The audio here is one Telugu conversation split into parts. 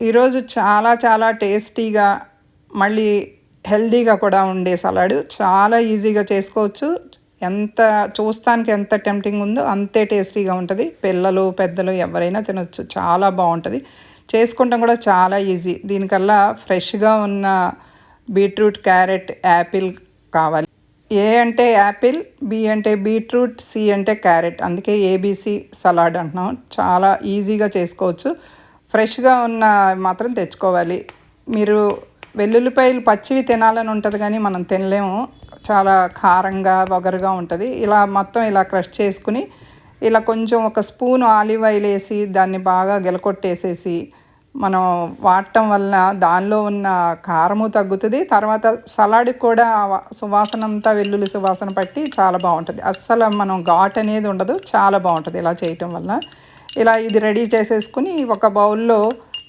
ఈరోజు చాలా చాలా టేస్టీగా మళ్ళీ హెల్దీగా కూడా ఉండే సలాడ్. చాలా ఈజీగా చేసుకోవచ్చు. ఎంత చూస్తానికి ఎంత టెంప్టింగ్ ఉందో అంతే టేస్టీగా ఉంటుంది. పిల్లలు పెద్దలు ఎవరైనా తినొచ్చు. చాలా బాగుంటుంది. చేసుకుంటాం కూడా చాలా ఈజీ. దీనికల్లా ఫ్రెష్గా ఉన్న బీట్రూట్ క్యారెట్ యాపిల్ కావాలి. ఏ అంటే యాపిల్ బి అంటే బీట్రూట్ సి అంటే క్యారెట్. అందుకే ఏబీసీ సలాడ్ అంటున్నాం. చాలా ఈజీగా చేసుకోవచ్చు. ఫ్రెష్గా ఉన్న మాత్రం తెచ్చుకోవాలి. మీరు వెల్లుల్లిపాయలు పచ్చివి తినాలని ఉంటుంది కానీ మనం తినలేము. చాలా కారంగా వగరుగా ఉంటుంది. ఇలా మొత్తం ఇలా క్రష్ చేసుకుని ఇలా కొంచెం ఒక స్పూన్ ఆలివ్ ఆయిల్ వేసి దాన్ని బాగా గెలకొట్టేసేసి మనం వాడటం వల్ల దానిలో ఉన్న కారము తగ్గుతుంది. తర్వాత సలాడ్కి కూడా సువాసన అంతా వెల్లుల్లి సువాసన పట్టి చాలా బాగుంటుంది. అస్సలు మనం ఘాట్ అనేది ఉండదు. చాలా బాగుంటుంది ఇలా చేయటం వల్ల ఇలా ఇది రెడీ చేసేసుకుని ఒక బౌల్లో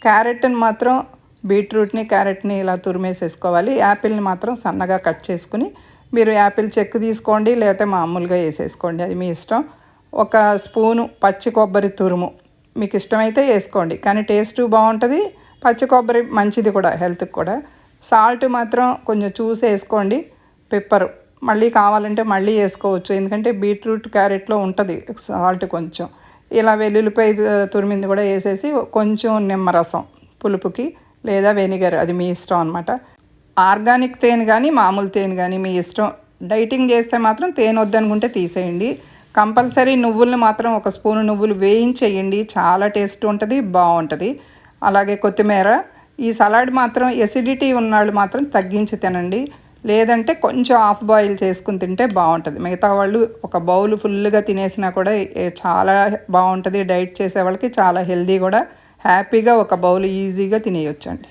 క్యారెట్ని మాత్రం బీట్రూట్ని క్యారెట్ని ఇలా తురిమేసేసుకోవాలి. యాపిల్ని మాత్రం సన్నగా కట్ చేసుకుని మీరు యాపిల్ చెక్ తీసుకోండి లేకపోతే మామూలుగా వేసేసుకోండి. అది మీ ఇష్టం. ఒక స్పూను పచ్చి కొబ్బరి తురుము మీకు ఇష్టమైతే వేసుకోండి. కానీ టేస్ట్ బాగుంటుంది పచ్చి కొబ్బరి మంచిది కూడా హెల్త్కి కూడా. సాల్ట్ మాత్రం కొంచెం చూసి వేసుకోండి పెప్పరు. మళ్ళీ కావాలంటే మళ్ళీ వేసుకోవచ్చు. ఎందుకంటే బీట్రూట్ క్యారెట్లో ఉంటుంది సాల్ట్ కొంచెం. ఇలా వెల్లుల్లిపాయ తురిమింది కూడా వేసేసి కొంచెం నిమ్మరసం పులుపుకి లేదా వెనిగర్ అది మీ ఇష్టం అనమాట ఆర్గానిక్ తేనె కానీ మామూలు తేనె కానీ మీ ఇష్టం. డైటింగ్ చేస్తే మాత్రం తేనె వద్దనుకుంటే తీసేయండి. కంపల్సరీ నువ్వులను మాత్రం ఒక స్పూను నువ్వులు వేయించేయండి. చాలా టేస్ట్ ఉంటుంది బాగుంటుంది అలాగే కొత్తిమీర. ఈ సలాడ్ మాత్రం ఎసిడిటీ ఉన్నవాళ్ళు మాత్రం తగ్గించి తినండి. లేదంటే కొంచెం హాఫ్ బాయిల్ చేసుకుని తింటే బాగుంటుంది. మిగతా వాళ్ళు ఒక బౌల్ ఫుల్గా తినేసినా కూడా చాలా బాగుంటుంది. డైట్ చేసే వాళ్ళకి చాలా హెల్దీ కూడా. హ్యాపీగా ఒక బౌల్ ఈజీగా తినేయొచ్చండి.